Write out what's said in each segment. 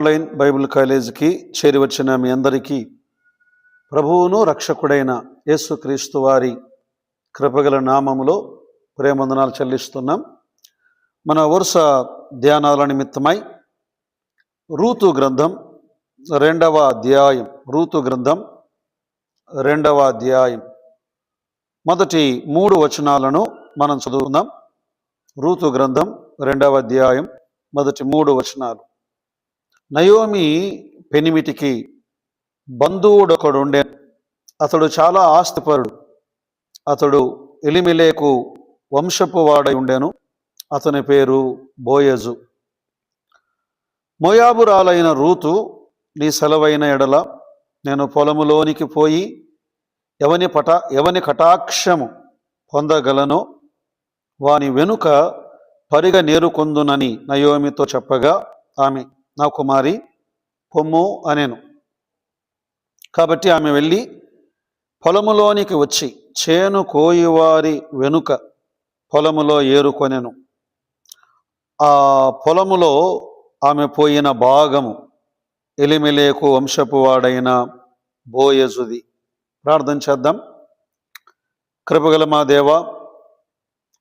Online Bible కాలేజీకి చేరివచ్చిన మీ అందరికీ ప్రభువును రక్షకుడైన యేసుక్రీస్తు వారి కృపగల నామములో ప్రేమందనాలు చెల్లిస్తున్నాం. మన వరుస ధ్యానాల నిమిత్తమై రూతు గ్రంథం రెండవ అధ్యాయం రూతు గ్రంథం రెండవ అధ్యాయం. మొదటి మూడు వచనాలను మనం చదువుకుందాం. రూతు గ్రంథం రెండవ అధ్యాయం మొదటి మూడు వచనాలు. నయోమి పెనిమిటికి బంధువుడు ఒకడు అతడు చాలా ఆస్తిపరుడు. అతడు ఎలిమిలేకు వంశపు వాడై ఉండెను. అతని పేరు బోయజు. మోయాబురాలైన రూతు నీ సెలవైన ఎడల నేను పొలములోనికి పోయి ఎవని పట ఎవని కటాక్షము పొందగలనో? వాని వెనుక పరిగ నేరుకొందునని నయోమితో చెప్పగా ఆమె నా కుమారి పొమ్ము అనేను. కాబట్టి ఆమె వెళ్ళి పొలములోనికి వచ్చి చేను కోయివారి వెనుక పొలములో ఏరుకొనెను. ఆ పొలములో ఆమె పోయిన భాగము ఎలిమెలేకు వంశపు వాడైన బోయజుది. ప్రార్థన చేద్దాం. కృపగల మా దేవ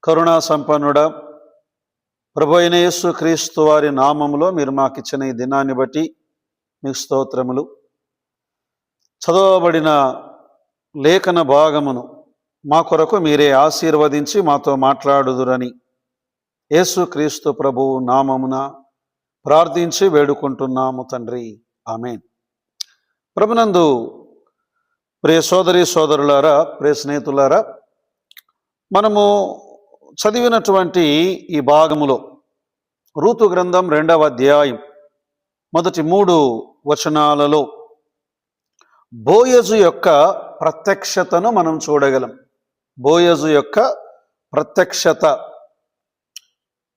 కరుణా సంపన్నుడ ప్రభు అయిన యేసు క్రీస్తు వారి నామములో మీరు మాకిచ్చిన ఈ దినాన్ని బట్టి మీకు స్తోత్రములు. చదవబడిన లేఖన భాగమును మా కొరకు మీరే ఆశీర్వదించి మాతో మాట్లాడుదురని యేసు క్రీస్తు ప్రభువు నామమున ప్రార్థించి వేడుకుంటున్నాము తండ్రి. ఆమె ప్రభునందు ప్రియ సోదరి సోదరులారా ప్రియ స్నేహితులారా మనము చదివినటువంటి ఈ భాగములో ఋతు గ్రంథం రెండవ అధ్యాయం మొదటి మూడు వచనాలలో బోయజు యొక్క ప్రత్యక్షతను మనం చూడగలం. బోయజు యొక్క ప్రత్యక్షత.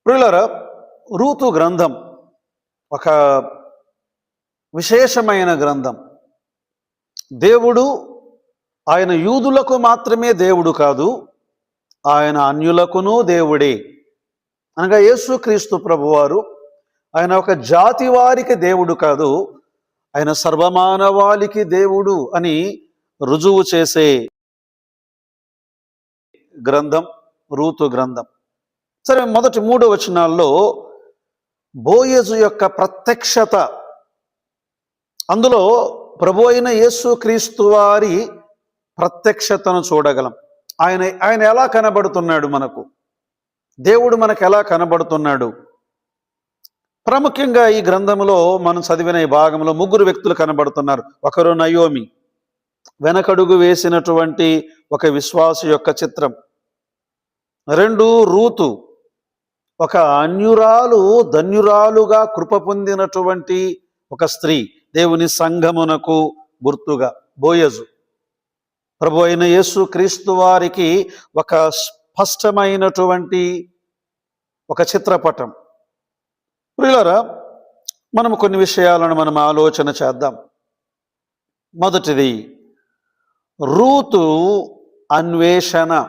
ప్రియులర ఋతు గ్రంథం ఒక విశేషమైన గ్రంథం. దేవుడు ఆయన యూదులకు మాత్రమే దేవుడు కాదు ఆయన అన్యులకును దేవుడే. అనగా యేసుక్రీస్తు ప్రభువారు ఆయన ఒక జాతి వారికి దేవుడు కాదు ఆయన సర్వమానవాళికి దేవుడు అని రుజువు చేసే గ్రంథం రూతు గ్రంథం. సరే మొదటి మూడు వచనాల్లో బోయజు యొక్క ప్రత్యక్షత. అందులో ప్రభు అయిన యేసు క్రీస్తు వారి ప్రత్యక్షతను చూడగలం. ఆయన ఆయన ఎలా కనబడుతున్నాడు మనకు? దేవుడు మనకు ఎలా కనబడుతున్నాడు? ప్రాముఖ్యంగా ఈ గ్రంథంలో మనం చదివిన ఈ భాగంలో ముగ్గురు వ్యక్తులు కనబడుతున్నారు. ఒకరు నయోమి. వెనకడుగు వేసినటువంటి ఒక విశ్వాస యొక్క చిత్రం. రెండు రూతు. ఒక అన్యురాలు ధన్యురాలుగా కృప పొందినటువంటి ఒక స్త్రీ. దేవుని సంఘమునకు గుర్తుగా. బోయజు. ప్రభు అయిన యేసు క్రీస్తు వారికి ఒక స్పష్టమైనటువంటి ఒక చిత్రపటం. ప్రియులరా మనం కొన్ని విషయాలను మనం ఆలోచన చేద్దాం. మొదటిది రూతు అన్వేషణ.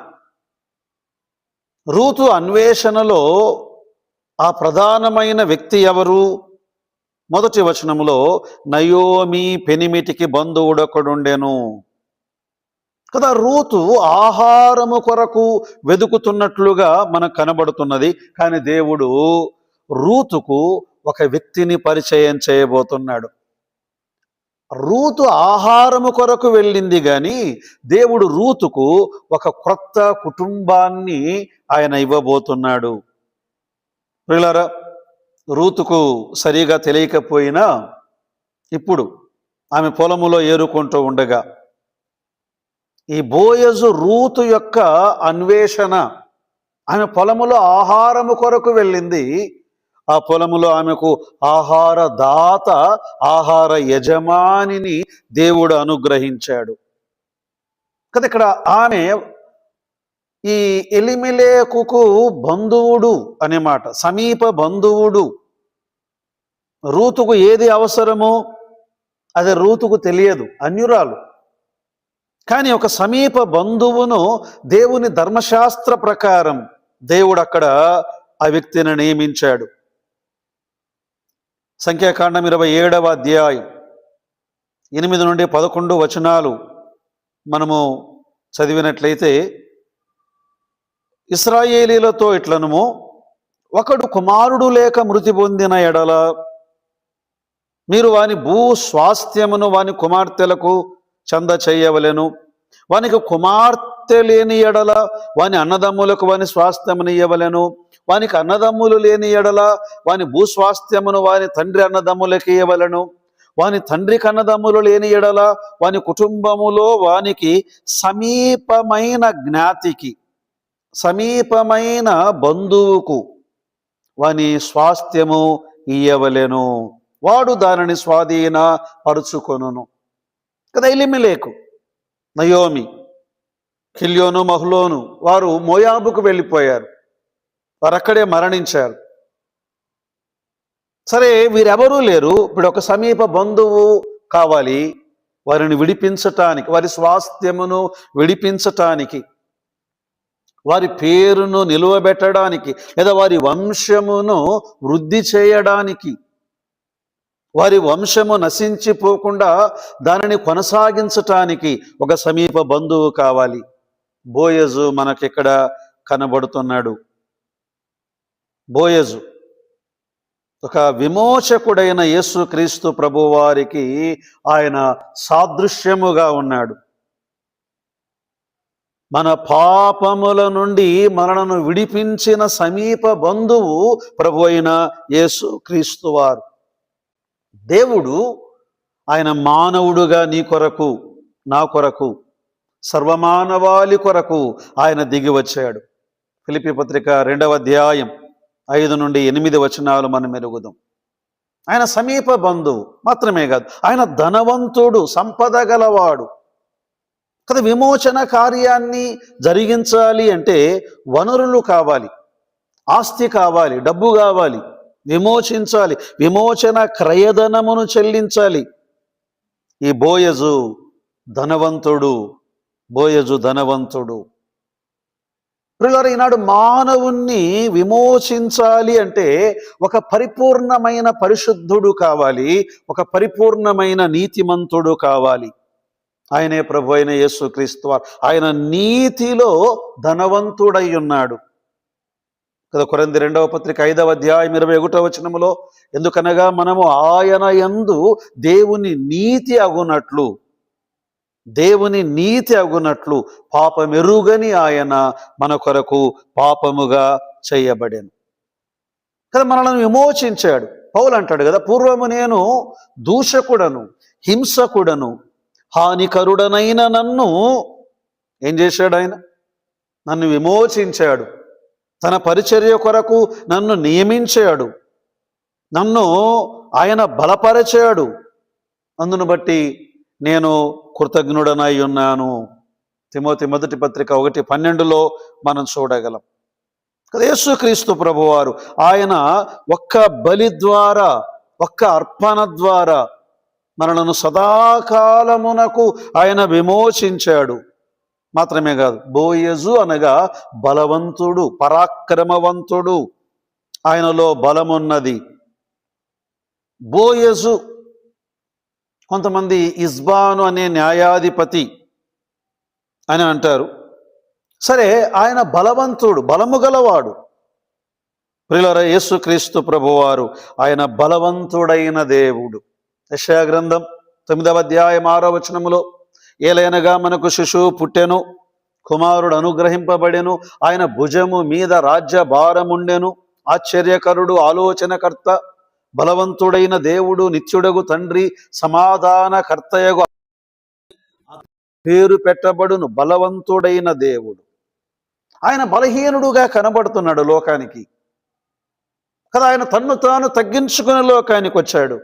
రూతు అన్వేషణలో ఆ ప్రధానమైన వ్యక్తి ఎవరు? మొదటి వచనములో నయోమి పెనిమిటికి బంధువుడొకడుండెను. కదా రూతు ఆహారము కొరకు వెతుకుతున్నట్లుగా మనకు కనబడుతున్నది. కానీ దేవుడు రూతుకు ఒక వ్యక్తిని పరిచయం చేయబోతున్నాడు. రూతు ఆహారము కొరకు వెళ్ళింది కానీ దేవుడు రూతుకు ఒక క్రొత్త కుటుంబాన్ని ఆయన ఇవ్వబోతున్నాడు. ప్రిలరా రూతుకు సరిగా తెలియకపోయినా ఇప్పుడు ఆమె పొలములో ఏరుకుంటూ ఉండగా ఈ బోయజు రూతు యొక్క అన్వేషణ. ఆమె పొలములో ఆహారము కొరకు వెళ్ళింది. ఆ పొలములో ఆమెకు ఆహార దాత ఆహార యజమానిని దేవుడు అనుగ్రహించాడు. కదా ఇక్కడ ఆమె ఈ ఎలిమిలేకుకు బంధువుడు అనే మాట సమీప బంధువుడు. రూతుకు ఏది అవసరమో అది రూతుకు తెలియదు అన్యురాలు. కానీ ఒక సమీప బంధువును దేవుని ధర్మశాస్త్ర ప్రకారం దేవుడు అక్కడ ఆ వ్యక్తిని నియమించాడు. సంఖ్యాకాండం ఇరవై ఏడవ అధ్యాయం ఎనిమిది నుండి పదకొండు వచనాలు మనము చదివినట్లయితే ఇస్రాయేలీలతో ఇట్లనము ఒకడు కుమారుడు లేక మృతి పొందిన ఎడల మీరు వాని భూ స్వాస్థ్యమును వాని కుమార్తెలకు చంద చేయవలెను. వానికి కుమార్తె లేని ఎడల వాని అన్నదమ్ములకు వాని స్వాస్థ్యమునియ్యవలెను వానికి అన్నదమ్ములు లేని ఎడల వాని భూస్వాస్థ్యమును వాని తండ్రి అన్నదమ్ములకు ఇవ్వలను వాని తండ్రికి అన్నదమ్ములు లేని ఎడల వాని కుటుంబములో వానికి సమీపమైన జ్ఞాతికి సమీపమైన బంధువుకు వాని స్వాస్థ్యము ఇయ్యవలెను. వాడు దానిని స్వాధీన పరుచుకొనును కదా ఎలిమిలేకు నయోమి కిల్యోను మహులోను వారు మోయాబుకు వెళ్ళిపోయారు. వారు అక్కడే మరణించారు. సరే వీరెవరూ లేరు. ఇప్పుడు ఒక సమీప బంధువు కావాలి. వారిని విడిపించటానికి వారి స్వాస్థ్యమును విడిపించటానికి వారి పేరును నిలువబెట్టడానికి లేదా వారి వంశమును వృద్ధి చేయడానికి వారి వంశము నశించిపోకుండా దానిని కొనసాగించటానికి ఒక సమీప బంధువు కావాలి. బోయజు మనకిక్కడ కనబడుతున్నాడు. బోయజు ఒక విమోచకుడైన యేసుక్రీస్తు ప్రభువారికి ఆయన సాదృశ్యముగా ఉన్నాడు. మన పాపముల నుండి మనలను విడిపించిన సమీప బంధువు ప్రభు అయిన యేసు క్రీస్తు వారు. దేవుడు ఆయన మానవుడుగా నీ కొరకు నా కొరకు సర్వమానవాళి కొరకు ఆయన దిగి వచ్చాడు. ఫిలిపి పత్రిక రెండవ అధ్యాయం ఐదు నుండి ఎనిమిది వచనాలు మనం మెరుగుదాం ఆయన సమీప బంధువు మాత్రమే కాదు ఆయన ధనవంతుడు సంపద గలవాడు. కదా విమోచన కార్యాన్ని జరిగించాలి అంటే వనరులు కావాలి ఆస్తి కావాలి డబ్బు కావాలి విమోచించాలి. విమోచన క్రయధనమును చెల్లించాలి. ఈ బోయజు ధనవంతుడు బోయజు ధనవంతుడు. ప్రియులారా, ఈనాడు మానవుణ్ణి విమోచించాలి అంటే ఒక పరిపూర్ణమైన పరిశుద్ధుడు కావాలి ఒక పరిపూర్ణమైన నీతిమంతుడు కావాలి. ఆయనే ప్రభు అయిన యేసుక్రీస్తు ఆయన నీతిలో ధనవంతుడై ఉన్నాడు. కదా కొరంది రెండవ పత్రిక ఐదవ అధ్యాయం ఇరవై ఒకటవ వచనములో ఎందుకనగా మనము ఆయన యందు దేవుని నీతి అగునట్లు దేవుని నీతి అగునట్లు పాపమెరుగని ఆయన మన కొరకు పాపముగా చేయబడెను. కదా మనల్ని విమోచించాడు. పౌలు అంటాడు కదా పూర్వము నేను దూషకుడను హింసకుడను హానికరుడనైన నన్ను ఏం చేశాడు ఆయన? నన్ను విమోచించాడు. తన పరిచర్య కొరకు నన్ను నియమించాడు. నన్ను ఆయన బలపరిచాడు. అందును బట్టి నేను కృతజ్ఞుడనై ఉన్నాను. తిమోతి మొదటి పత్రిక ఒకటి పన్నెండులో మనం చూడగలం. కదా యేసుక్రీస్తు ప్రభువారు ఆయన ఒక్క బలి ద్వారా ఒక్క అర్పణ ద్వారా మనలను సదాకాలమునకు ఆయన విమోచించాడు. మాత్రమే కాదు. బోయజు అనగా బలవంతుడు పరాక్రమవంతుడు. ఆయనలో బలమున్నది. బోయజు కొంతమంది ఇస్బాను అనే న్యాయాధిపతి అని అంటారు. సరే ఆయన బలవంతుడు బలము గలవాడు. ప్రిలర యేసుక్రీస్తు ప్రభువారు ఆయన బలవంతుడైన దేవుడు. యశాగ్రంథం గ్రంథం తొమ్మిదవ అధ్యాయం ఆరో వచనములో ఏలైనగా మనకు శిశువు పుట్టెను కుమారుడు అనుగ్రహింపబడెను ఆయన భుజము మీద రాజ్య భారముండెను. ఆశ్చర్యకరుడు ఆలోచనకర్త బలవంతుడైన దేవుడు నిత్యుడగు తండ్రి సమాధానకర్తయగు పేరు పెట్టబడును బలవంతుడైన దేవుడు. ఆయన బలహీనుడుగా కనబడుతున్నాడు లోకానికి. కదా ఆయన తన్ను తాను తగ్గించుకునే లోకానికి వచ్చాడు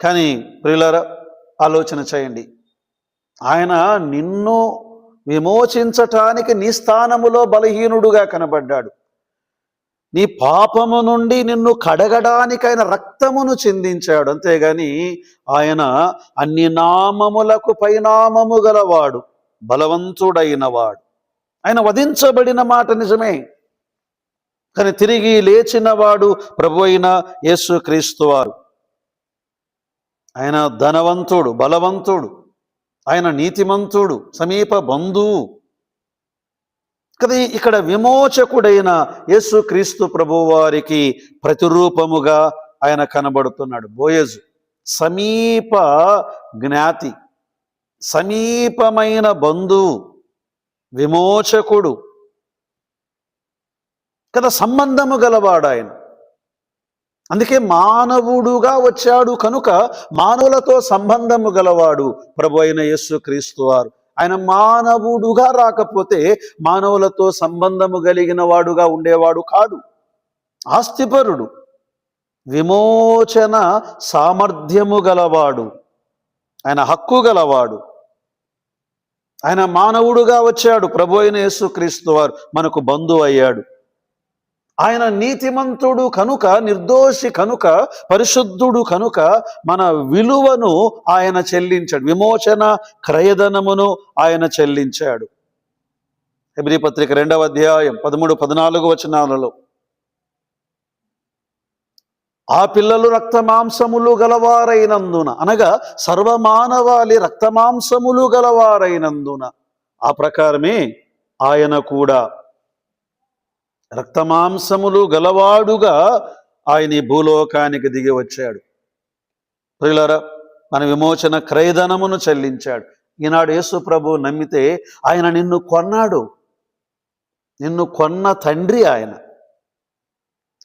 కానీ ప్రియులరా ఆలోచన చేయండి. ఆయన నిన్ను విమోచించటానికి నీ స్థానములో బలహీనుడుగా కనబడ్డాడు. నీ పాపము నుండి నిన్ను కడగడానికి ఆయన రక్తమును చిందించాడు. అంతేగాని ఆయన అన్ని నామములకు పైనామము గలవాడు బలవంతుడైన వాడు ఆయన వధించబడిన మాట నిజమే. కానీ తిరిగి లేచినవాడు ప్రభు అయిన యేసు క్రీస్తు వారు. ఆయన ధనవంతుడు బలవంతుడు. ఆయన నీతిమంతుడు సమీప బంధువు. కదా ఇక్కడ విమోచకుడైన యేసుక్రీస్తు ప్రభువారికి ప్రతిరూపముగా ఆయన కనబడుతున్నాడు. బోయజు సమీప జ్ఞాతి సమీపమైన బంధువు విమోచకుడు. కదా సంబంధము గలవాడు ఆయన అందుకే మానవుడుగా వచ్చాడు కనుక మానవులతో సంబంధము గలవాడు ప్రభు అయిన యస్సు క్రీస్తు వారు. ఆయన మానవుడుగా రాకపోతే మానవులతో సంబంధము కలిగిన వాడుగా ఉండేవాడు కాడు. ఆస్తిపరుడు విమోచన సామర్థ్యము గలవాడు ఆయన హక్కు గలవాడు. ఆయన మానవుడుగా వచ్చాడు ప్రభు అయిన యేసు క్రీస్తు వారు మనకు బంధువు అయ్యాడు. ఆయన నీతిమంతుడు కనుక నిర్దోషి కనుక పరిశుద్ధుడు కనుక మన విలువను ఆయన చెల్లించాడు. విమోచన క్రయధనమును ఆయన చెల్లించాడు. ఎబ్రి పత్రిక రెండవ అధ్యాయం పదమూడు పద్నాలుగు వచనాలలో. ఆ పిల్లలు రక్తమాంసములు గలవారైనందున అనగా సర్వమానవాళి రక్తమాంసములు గలవారైనందున ఆ ప్రకారమే ఆయన కూడా రక్తమాంసములు గలవాడుగా ఆయన ఈ భూలోకానికి దిగి వచ్చాడు. ప్రియులరా మన విమోచన క్రయధనమును చెల్లించాడు. ఈనాడు యేసు ప్రభు నమ్మితే ఆయన నిన్ను కొన్నాడు. నిన్ను కొన్న తండ్రి ఆయన.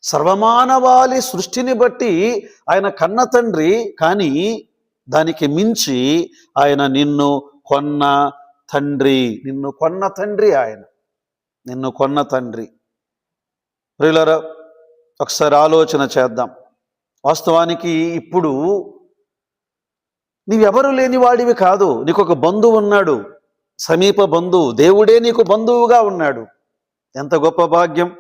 సర్వమానవాళి సృష్టిని బట్టి ఆయన కన్న తండ్రి కానీ దానికి మించి ఆయన నిన్ను కొన్న తండ్రి నిన్ను కొన్న తండ్రి ఆయన. నిన్ను కొన్న తండ్రి. ప్రియులరా ఒకసారి ఆలోచన చేద్దాం. వాస్తవానికి ఇప్పుడు నీవెవరు లేని వాడివి కాదు. నీకు ఒక బంధువు ఉన్నాడు. సమీప బంధువు. దేవుడే నీకు బంధువుగా ఉన్నాడు. ఎంత గొప్ప భాగ్యం.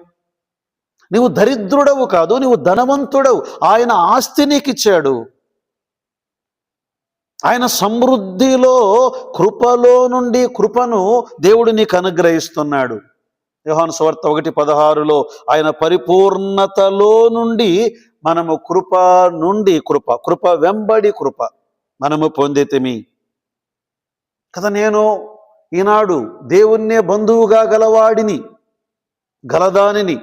నీవు దరిద్రుడవు కాదు నీవు ధనవంతుడవు. ఆయన ఆస్తి నీకు ఇచ్చాడు ఆయన సమృద్ధిలో కృపలో నుండి కృపను దేవుడు నీకు అనుగ్రహిస్తున్నాడు యోహాను సువార్త ఒకటి పదహారులో ఆయన పరిపూర్ణతలో నుండి మనము కృప నుండి కృప కృప వెంబడి కృప మనము పొందితిమి. కదా నేను ఈనాడు దేవుణ్ణే బంధువుగా గలవాడిని గలదానిని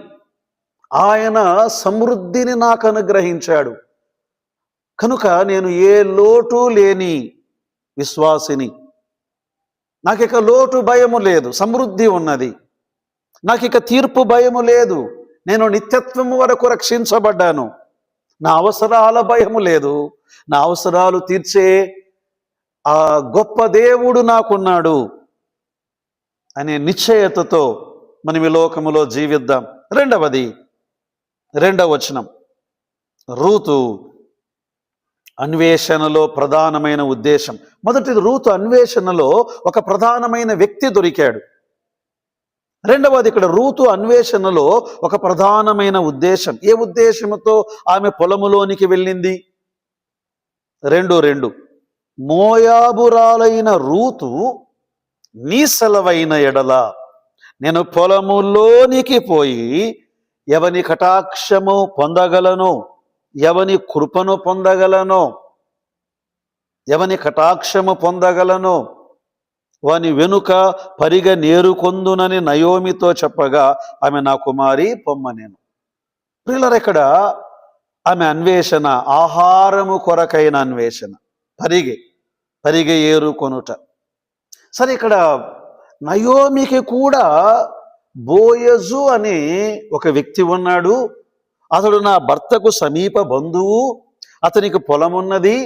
ఆయన సమృద్ధిని నాకు అనుగ్రహించాడు. కనుక నేను ఏ లోటు లేని విశ్వాసిని. నాకు ఇక లోటు భయము లేదు సమృద్ధి ఉన్నది. నాకు ఇక తీర్పు భయము లేదు. నేను నిత్యత్వము వరకు రక్షించబడ్డాను. నా అవసరాల భయము లేదు. నా అవసరాలు తీర్చే ఆ గొప్ప దేవుడు నాకున్నాడు అనే నిశ్చయతతో మనం ఈ లోకములో జీవిద్దాం. రెండవది రెండవ వచనం. రూతు అన్వేషణలో ప్రధానమైన ఉద్దేశం. మొదటిది రూతు అన్వేషణలో ఒక ప్రధానమైన వ్యక్తి దొరికాడు. రెండవది ఇక్కడ రూతు అన్వేషణలో ఒక ప్రధానమైన ఉద్దేశం. ఏ ఉద్దేశంతో ఆమె పొలములోనికి వెళ్ళింది? రెండు రెండు. మోయాబురాలైన రూతు నీ సెలవైన ఎడల. నేను పొలములోనికి పోయి ఎవని కటాక్షము పొందగలను? ఎవని కృపను పొందగలను? ఎవని కటాక్షము పొందగలను? వాని వెనుక పరిగ నేరుకొందునని నయోమితో చెప్పగా ఆమె నా కుమారి పొమ్మనేను ప్రియులర్ ఇక్కడ ఆమె అన్వేషణ ఆహారము కొరకైన అన్వేషణ పరిగె పరిగె ఏరుకొనుట సరే ఇక్కడ నయోమికి కూడా బోయజు అనే ఒక వ్యక్తి ఉన్నాడు. అతడు నా భర్తకు సమీప బంధువు అతనికి పొలం ఉన్నది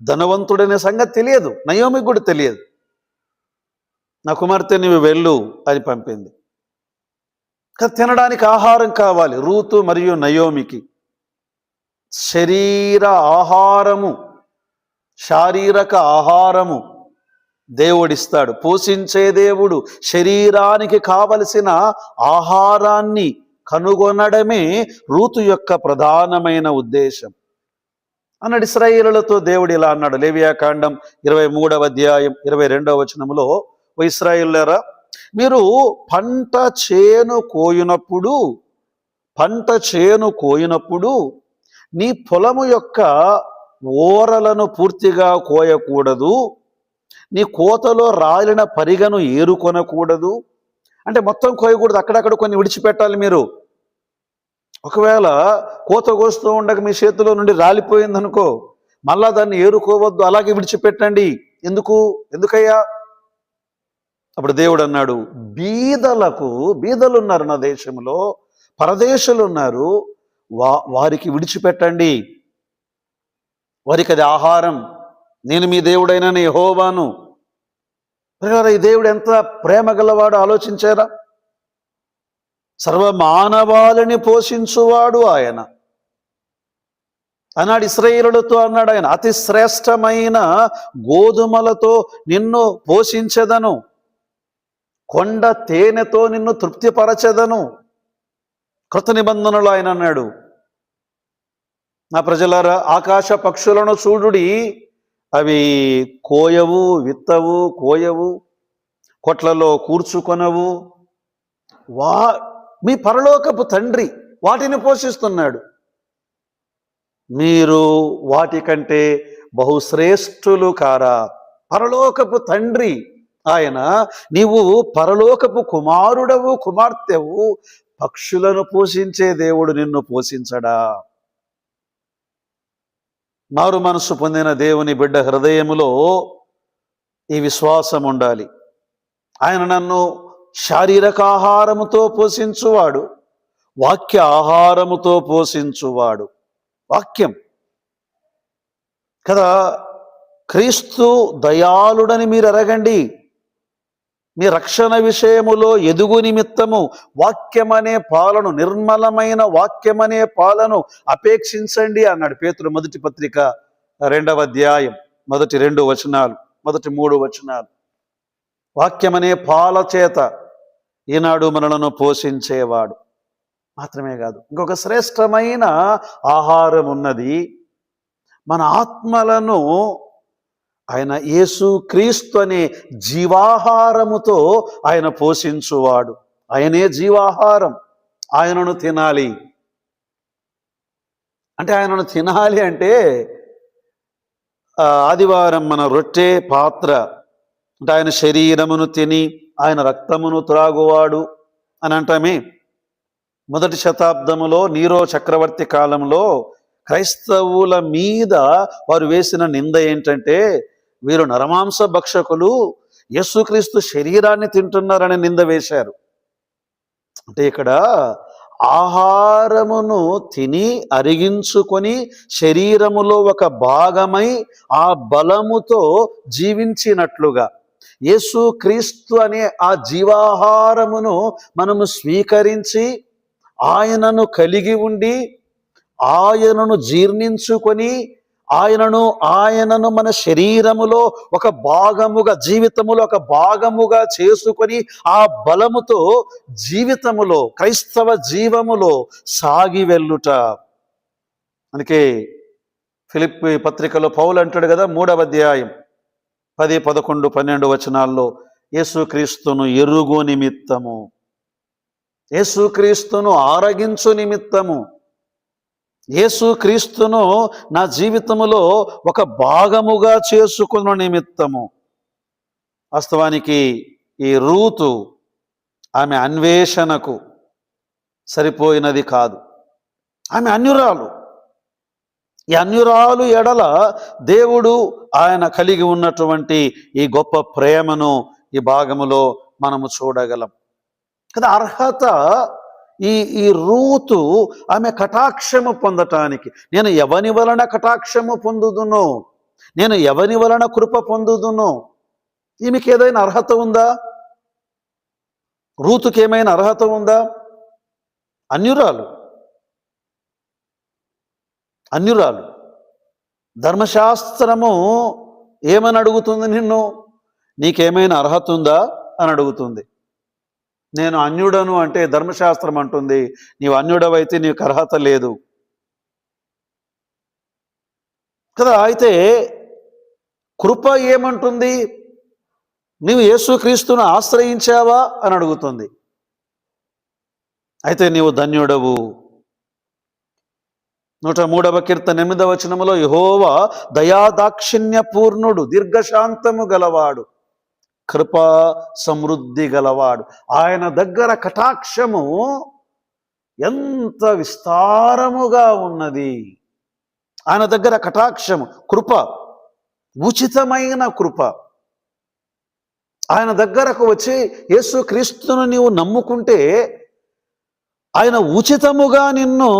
ధనవంతుడనే సంగతి తెలియదు. నయోమికి కూడా తెలియదు. నా కుమార్తె నీవు వెళ్ళు అని పంపింది. తినడానికి ఆహారం కావాలి రూతు మరియు నయోమికి. శరీర ఆహారము శారీరక ఆహారము దేవుడిస్తాడు. పోషించే దేవుడు శరీరానికి కావలసిన ఆహారాన్ని కనుగొనడమే రూతు యొక్క ప్రధానమైన ఉద్దేశం. అన్నాడు ఇస్రాయిలతో దేవుడు ఇలా అన్నాడు. లేవియాకాండం ఇరవై మూడవ అధ్యాయం ఇరవై రెండవ వచనములో ఓ ఇస్రాయేలులరా మీరు పంట చేను కోయినప్పుడు పంట చేను కోయినప్పుడు నీ పొలము యొక్క ఓరలను పూర్తిగా కోయకూడదు నీ కోతలో రాలిన పరిగను ఏరుకొనకూడదు. అంటే మొత్తం కోయకూడదు అక్కడక్కడ కొన్ని విడిచిపెట్టాలి మీరు. ఒకవేళ కోత కోస్తూ ఉండక మీ చేతిలో నుండి రాలిపోయింది అనుకో మళ్ళా దాన్ని ఏరుకోవద్దు అలాగే విడిచిపెట్టండి. ఎందుకు? ఎందుకయ్యా? అప్పుడు దేవుడు అన్నాడు బీదలకు బీదలు ఉన్నారు నా దేశంలో పరదేశులు ఉన్నారు వా వారికి విడిచిపెట్టండి. వారికి అది ఆహారం. నేను మీ దేవుడైన నీ హోవాను ఈ దేవుడు ఎంత ప్రేమ గలవాడు ఆలోచించారా? సర్వ మానవాళిని పోషించువాడు ఆయన. అన్నాడు ఇస్రాయేలులతో అన్నాడు ఆయన అతి శ్రేష్టమైన గోధుమలతో నిన్ను పోషించదను. కొండ తేనెతో నిన్ను తృప్తిపరచెదను. కృత నిబంధనలు ఆయన అన్నాడు. నా ప్రజలారా ఆకాశ పక్షులను చూడుడి. అవి కోయవు విత్తవు కోయవు కొట్లలో కూర్చుకొనవు. వా మీ పరలోకపు తండ్రి వాటిని పోషిస్తున్నాడు. మీరు వాటికంటే బహుశ్రేష్ఠులు కారా? పరలోకపు తండ్రి ఆయన నీవు పరలోకపు కుమారుడవు కుమార్తెవు పక్షులను పోషించే దేవుడు నిన్ను పోషించడా? మారు మనసు పొందిన దేవుని బిడ్డ హృదయములో ఈ విశ్వాసం ఉండాలి. ఆయన నన్ను శారీరక ఆహారముతో పోషించువాడు వాక్య ఆహారముతో పోషించువాడు. వాక్యం. కదా క్రీస్తు దయాళుడని మీరు అరగండి మీ రక్షణ విషయములో ఎదుగు నిమిత్తము వాక్యమనే పాలను నిర్మలమైన వాక్యమనే పాలను అపేక్షించండి అన్నాడు పేతుడు మొదటి పత్రిక రెండవ అధ్యాయం మొదటి రెండు వచనాలు మొదటి మూడు వచనాలు. వాక్యమనే పాల చేత ఈనాడు మనలను పోషించేవాడు. మాత్రమే కాదు ఇంకొక శ్రేష్టమైన ఆహారం ఉన్నది మన ఆత్మలను ఆయన యేసు క్రీస్తు అనే జీవాహారముతో ఆయన పోషించువాడు. ఆయనే జీవాహారం. ఆయనను తినాలి. అంటే ఆయనను తినాలి అంటే ఆదివారం మన రొట్టె పాత్ర. అంటే ఆయన శరీరమును తిని ఆయన రక్తమును త్రాగువాడు అని అంటామే. మొదటి శతాబ్దములో నీరో చక్రవర్తి కాలంలో క్రైస్తవుల మీద వారు వేసిన నింద ఏంటంటే వీరు నరమాంస భక్షకులు యేసుక్రీస్తు శరీరాన్ని తింటున్నారని నింద వేశారు. అంటే ఇక్కడ ఆహారమును తిని అరిగించుకొని శరీరములో ఒక భాగమై ఆ బలముతో జీవించినట్లుగా యేసు క్రీస్తు అనే ఆ జీవాహారమును మనము స్వీకరించి ఆయనను కలిగి ఉండి ఆయనను జీర్ణించుకొని ఆయనను ఆయనను మన శరీరములో ఒక భాగముగా జీవితములో ఒక భాగముగా చేసుకొని ఆ బలముతో జీవితములో క్రైస్తవ జీవములో సాగి వెళ్ళుట. అందుకే ఫిలిప్ పత్రికలో పౌలు అంటాడు కదా మూడవ అధ్యాయం పది పదకొండు పన్నెండు వచనాల్లో యేసుక్రీస్తును ఎరుగు నిమిత్తము. యేసుక్రీస్తును ఆరగించు నిమిత్తము. యేసుక్రీస్తును నా జీవితములో ఒక భాగముగా చేసుకున్న నిమిత్తము. వాస్తవానికి ఈ రూతు ఆమె అన్వేషణకు సరిపోయినది కాదు. ఆమె అన్యురాలు. ఈ అన్యురాలు ఎడల దేవుడు ఆయన కలిగి ఉన్నటువంటి ఈ గొప్ప ప్రేమను ఈ భాగములో మనము చూడగలం. కదా అర్హత ఈ ఈ రూతు ఆమె కటాక్షము పొందటానికి. నేను ఎవని వలన కటాక్షము పొందుదును? నేను ఎవని వలన కృప పొందుదును? ఈమెకి ఏదైనా అర్హత ఉందా? రూతుకి ఏమైనా అర్హత ఉందా? అన్యురాలు. అన్యురాలు. ధర్మశాస్త్రము ఏమని అడుగుతుంది నిన్ను? నీకేమైనా అర్హత ఉందా? అని అడుగుతుంది. నేను అన్యుడను అంటే ధర్మశాస్త్రం అంటుంది. నీవు అన్యుడవైతే నీకు అర్హత లేదు. కదా అయితే కృప ఏమంటుంది? నీవు యేసుక్రీస్తును ఆశ్రయించావా అని అడుగుతుంది. అయితే నీవు ధన్యుడవు. నూట మూడవ కీర్తన ఎనిమిదవ వచనములో యహోవా దయాదాక్షిణ్య పూర్ణుడు దీర్ఘశాంతము గలవాడు. కృపా సమృద్ధి గలవాడు. ఆయన దగ్గర కటాక్షము ఎంత విస్తారముగా ఉన్నది. ఆయన దగ్గర కటాక్షము కృప ఉచితమైన కృప. ఆయన దగ్గరకు వచ్చి యేసుక్రీస్తును నీవు నమ్ముకుంటే ఆయన ఉచితముగా నిన్ను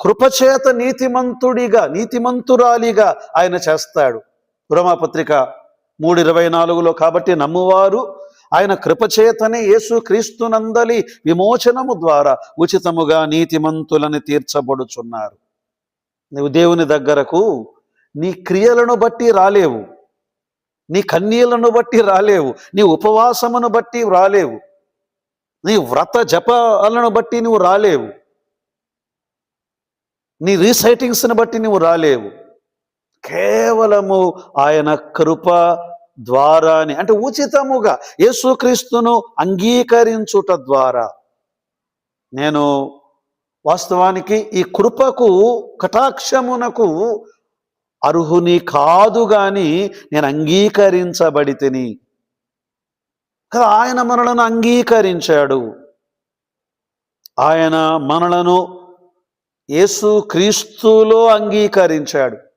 కృపచేత నీతిమంతుడిగా నీతిమంతురాలిగా ఆయన చేస్తాడు. రోమాపత్రిక మూడు ఇరవై నాలుగులో కాబట్టి నమ్మువారు ఆయన కృపచేతనే యేసు క్రీస్తునందలి విమోచనము ద్వారా ఉచితముగా నీతిమంతులని తీర్చబడుచున్నారు. నువ్వు దేవుని దగ్గరకు నీ క్రియలను బట్టి రాలేవు. నీ కన్నీళ్ళను బట్టి రాలేవు. నీ ఉపవాసమును బట్టి రాలేవు. నీ వ్రత జపాలను బట్టి నువ్వు రాలేవు. నీ రీసైటింగ్స్ని బట్టి నువ్వు రాలేవు. కేవలము ఆయన కృప ద్వారాని అంటే ఉచితముగా యేసుక్రీస్తును అంగీకరించుట ద్వారా. నేను వాస్తవానికి ఈ కృపకు కటాక్షమునకు అర్హుని కాదు గాని నేను అంగీకరించబడితిని. కదా ఆయన మనలను అంగీకరించాడు. ఆయన మనలను యేసు క్రీస్తులో అంగీకరించాడు.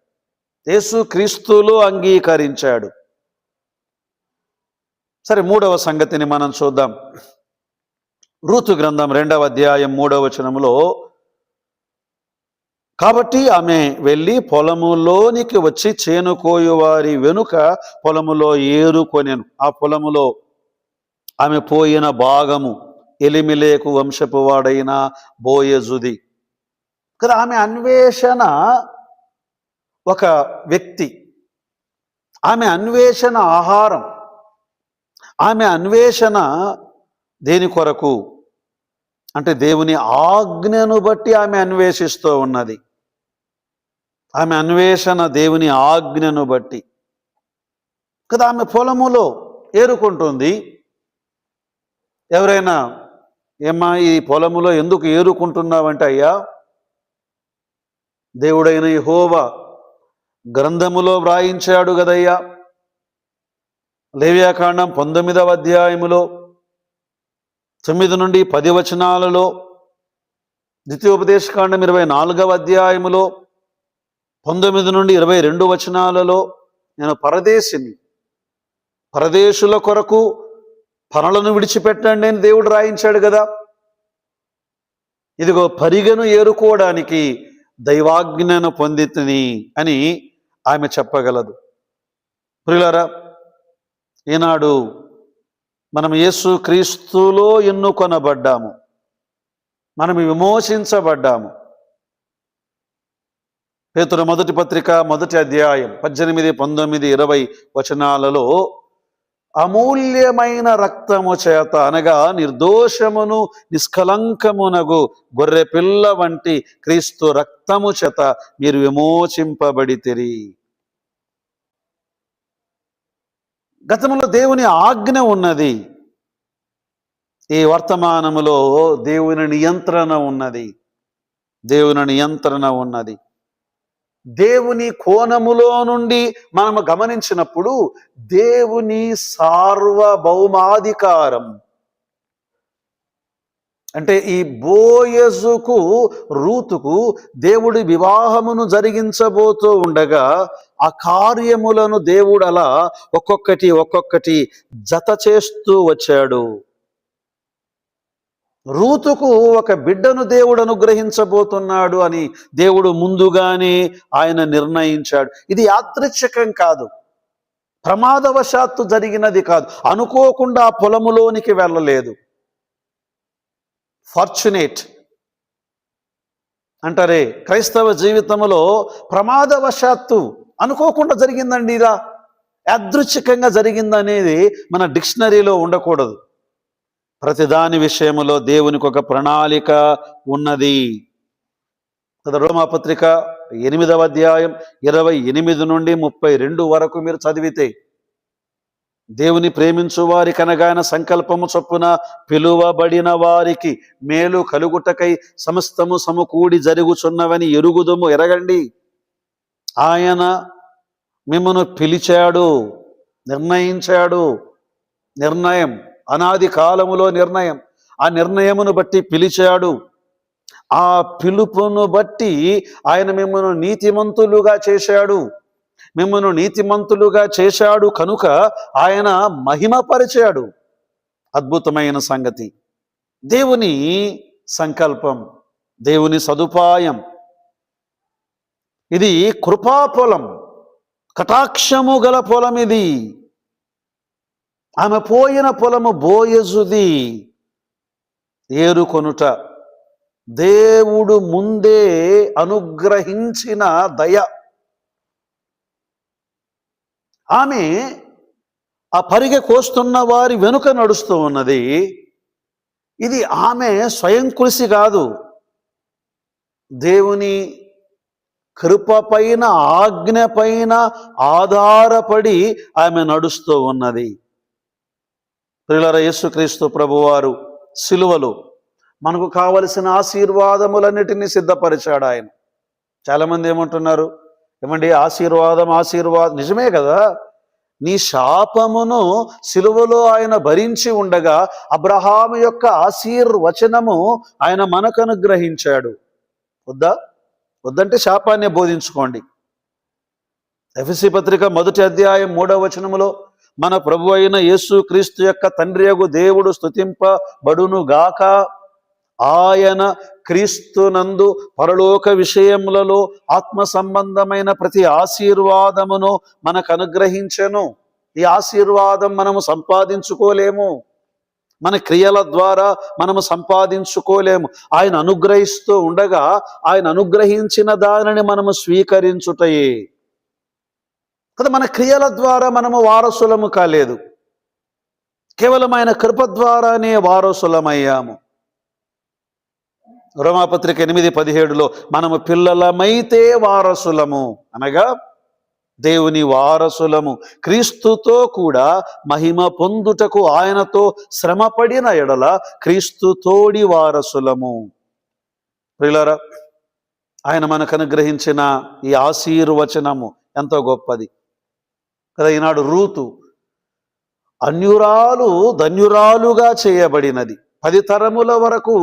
యేసు క్రీస్తులో అంగీకరించాడు. సరే మూడవ సంగతిని మనం చూద్దాం. ఋతు గ్రంథం రెండవ అధ్యాయం మూడవ వచనంలో కాబట్టి ఆమె వెళ్ళి పొలములోనికి వచ్చి చేను వారి వెనుక పొలములో ఏరుకొనెను. ఆ పొలములో ఆమె పోయిన భాగము ఎలిమిలేకు వంశపువాడైన బోయజుది. కదా ఆమె అన్వేషణ ఒక వ్యక్తి. ఆమె అన్వేషణ ఆహారం. ఆమె అన్వేషణ దేని కొరకు? అంటే దేవుని ఆజ్ఞను బట్టి ఆమె అన్వేషిస్తూ ఉన్నది. ఆమె అన్వేషణ దేవుని ఆజ్ఞను బట్టి. కదా ఆమె పొలములో ఏరుకుంటుంది. ఎవరైనా ఏమ్మా ఈ పొలములో ఎందుకు ఏరుకుంటున్నావంటే అయ్యా? దేవుడైన ఈ హోవా గ్రంథములో వ్రాయించాడు గదయ్యా. లేవ్యాకాండం పంతొమ్మిదవ అధ్యాయములో తొమ్మిది నుండి పది వచనాలలో ద్వితీయోపదేశకాండం ఇరవై నాలుగవ అధ్యాయములో పంతొమ్మిది నుండి ఇరవై రెండు వచనాలలో నేను పరదేశిని. పరదేశుల కొరకు పనులను విడిచిపెట్టండి అని దేవుడు రాయించాడు కదా ఇదిగో పరిగను ఏరుకోవడానికి దైవాజ్ఞను పొందితిని అని ఆమె చెప్పగలదు. ప్రియులారా ఈనాడు మనం యేసు క్రీస్తులో ఎన్నుకొనబడ్డాము. మనం విమోచించబడ్డాము. పేతురు మొదటి పత్రిక మొదటి అధ్యాయం పద్దెనిమిది పంతొమ్మిది ఇరవై వచనాలలో అమూల్యమైన రక్తము చేత అనగా నిర్దోషమును నిష్కలంకమునగు గొర్రె పిల్ల వంటి క్రీస్తు రక్తము చేత మీరు విమోచింపబడితిరి. గతంలో దేవుని ఆజ్ఞ ఉన్నది. ఈ వర్తమానములో దేవుని నియంత్రణ ఉన్నది. దేవుని నియంత్రణ ఉన్నది. దేవుని కోణములో నుండి మనము గమనించినప్పుడు దేవుని సార్వభౌమాధికారం. అంటే ఈ బోయజుకు రూతుకు దేవుడి వివాహమును జరిగించబోతూ ఉండగా ఆ కార్యములను దేవుడు అలా ఒక్కొక్కటి ఒక్కొక్కటి జత చేస్తూ వచ్చాడు. రూతుకు ఒక బిడ్డను దేవుడు అనుగ్రహించబోతున్నాడు అని దేవుడు ముందుగానే ఆయన నిర్ణయించాడు. ఇది యాదృచ్ఛికం కాదు. ప్రమాదవశాత్తు జరిగినది కాదు. అనుకోకుండా పొలములోనికి వెళ్ళలేదు. ఫార్చునేట్ అంటారే క్రైస్తవ జీవితంలో ప్రమాదవశాత్తు అనుకోకుండా జరిగిందండి ఇలా? యాదృచ్ఛికంగా జరిగిందనేది మన డిక్షనరీలో ఉండకూడదు. ప్రతిదాని విషయములో దేవునికి ఒక ప్రణాళిక ఉన్నది. రోమాపత్రిక ఎనిమిదవ అధ్యాయం ఇరవై ఎనిమిది నుండి ముప్పై రెండు వరకు మీరు చదివితే దేవుని ప్రేమించు వారికి అనగాన సంకల్పము చొప్పున పిలువబడిన వారికి మేలు కలుగుటకై సమస్తము సమకూడి జరుగుచున్నవని ఎరుగుదుము. ఎరగండి. ఆయన మిమ్మను పిలిచాడు నిర్ణయించాడు. నిర్ణయం అనాది కాలములో నిర్ణయం. ఆ నిర్ణయమును బట్టి పిలిచాడు. ఆ పిలుపును బట్టి ఆయన మిమ్మల్ని నీతిమంతులుగా చేశాడు. మిమ్మల్ని నీతిమంతులుగా చేశాడు కనుక ఆయన మహిమపరిచాడు. అద్భుతమైన సంగతి. దేవుని సంకల్పం దేవుని సదుపాయం. ఇది కృపా పొలం కటాక్షము గల పొలం ఇది ఆమె పోయిన పొలము బోయజుది ఏరుకొనుట. దేవుడు ముందే అనుగ్రహించిన దయ. ఆమె ఆ పరిగె కోస్తున్న వారి వెనుక నడుస్తూ ఉన్నది. ఇది ఆమె స్వయం కృషి కాదు. దేవుని కృప పైన ఆజ్ఞ పైన ఆధారపడి ఆమె నడుస్తూ ఉన్నది. ప్రిలర యేసుక్రీస్తు ప్రభువారు సిలువలు మనకు కావలసిన ఆశీర్వాదములన్నిటినీ సిద్ధపరిచాడు ఆయన. చాలామంది ఏమంటున్నారు ఏమండి ఆశీర్వాదం ఆశీర్వాదం నిజమే కదా? నీ శాపమును సిలువలో ఆయన భరించి ఉండగా అబ్రహాము యొక్క ఆశీర్వచనము ఆయన మనకు అనుగ్రహించాడు వద్దా? వద్దంటే శాపాన్ని బోధించుకోండి. ఎఫ్సి పత్రిక మొదటి అధ్యాయం మూడవ వచనములో మన ప్రభు అయిన యేసు క్రీస్తు యొక్క తండ్రి దేవుడు స్తుతింపబడును గాక. ఆయన క్రీస్తునందు పరలోక విషయములలో ఆత్మ సంబంధమైన ప్రతి ఆశీర్వాదమును మనకు అనుగ్రహించెను. ఈ ఆశీర్వాదం మనము సంపాదించుకోలేము. మన క్రియల ద్వారా మనము సంపాదించుకోలేము. ఆయన అనుగ్రహిస్తూ ఉండగా ఆయన అనుగ్రహించిన దానిని మనము స్వీకరించుటయే. కదా మన క్రియల ద్వారా మనము వారసులము కాలేదు. కేవలం ఆయన కృప ద్వారానే వారసులమయ్యాము. రోమాపత్రిక ఎనిమిది పదిహేడులో మనము పిల్లలమైతే వారసులము. అనగా దేవుని వారసులము. క్రీస్తుతో కూడా మహిమ పొందుటకు ఆయనతో శ్రమపడిన ఎడల క్రీస్తు తోడి వారసులము. ప్రిలరా ఆయన మనకు అనుగ్రహించిన ఈ ఆశీర్వచనము ఎంతో గొప్పది. కదా ఈనాడు రూతు అన్యురాలు ధన్యురాలుగా చేయబడినది. పది తరముల వరకు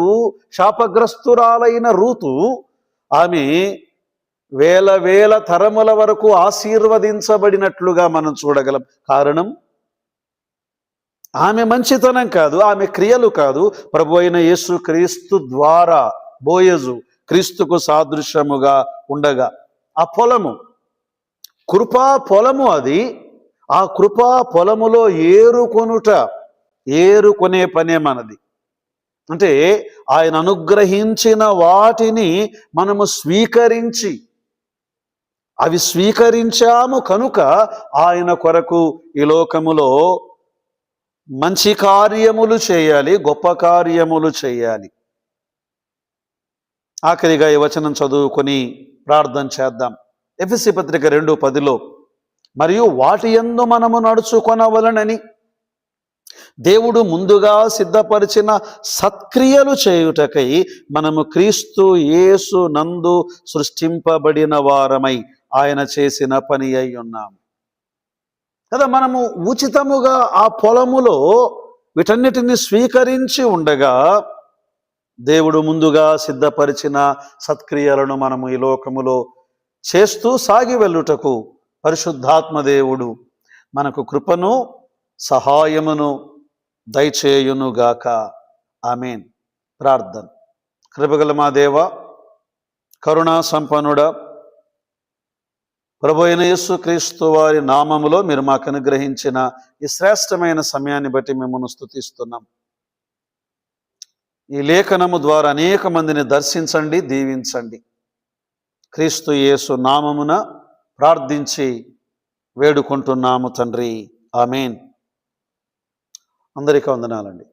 శాపగ్రస్తురాలైన రూతు ఆమె వేల వేల తరముల వరకు ఆశీర్వదించబడినట్లుగా మనం చూడగలం. కారణం? ఆమె మంచితనం కాదు ఆమె క్రియలు కాదు. ప్రభు అయిన యేసు క్రీస్తు ద్వారా బోయజు క్రీస్తుకు సాదృశ్యముగా ఉండగా ఆ పొలము కృపా పొలము అది ఆ కృపా పొలములో ఏరుకొనుట ఏరుకొనే పనే మనది. అంటే ఆయన అనుగ్రహించిన వాటిని మనము స్వీకరించి అవి స్వీకరించాము కనుక ఆయన కొరకు ఈ లోకములో మంచి కార్యములు చేయాలి గొప్ప కార్యములు చేయాలి. ఆఖరిగా ఈ వచనం చదువుకొని ప్రార్థన చేద్దాం. ఎఫ్ఎస్సి పత్రిక రెండు పదిలో మరియు వాటి ఎందు మనము నడుచుకొనవలనని. దేవుడు ముందుగా సిద్ధపరిచిన సత్క్రియలు చేయుటకై మనము క్రీస్తు యేసు నందు సృష్టింపబడిన వారమై ఆయన చేసిన పని అయి ఉన్నాము. కదా మనము ఉచితముగా ఆ పొలములో వీటన్నిటిని స్వీకరించి ఉండగా దేవుడు ముందుగా సిద్ధపరిచిన సత్క్రియలను మనము ఈ లోకములో చేస్తూ సాగి వెళ్ళుటకు పరిశుద్ధాత్మ దేవుడు మనకు కృపను సహాయమును దయచేయునుగాక. ఆమెన్. ప్రార్థన. కృపగల మా దేవ కరుణా సంపన్నుడ ప్రభు అయిన యేసు క్రీస్తు వారి నామములో మీరు మాకు అనుగ్రహించిన ఈ శ్రేష్టమైన సమయాన్ని బట్టి మిమ్మల్ని స్థుతిస్తున్నాం ఈ లేఖనము ద్వారా అనేక మందిని దర్శించండి దీవించండి. క్రీస్తు యేసు నామమున ప్రార్థించి వేడుకుంటున్నాము తండ్రి. ఆమెన్. అందరికీ వందనాలండి.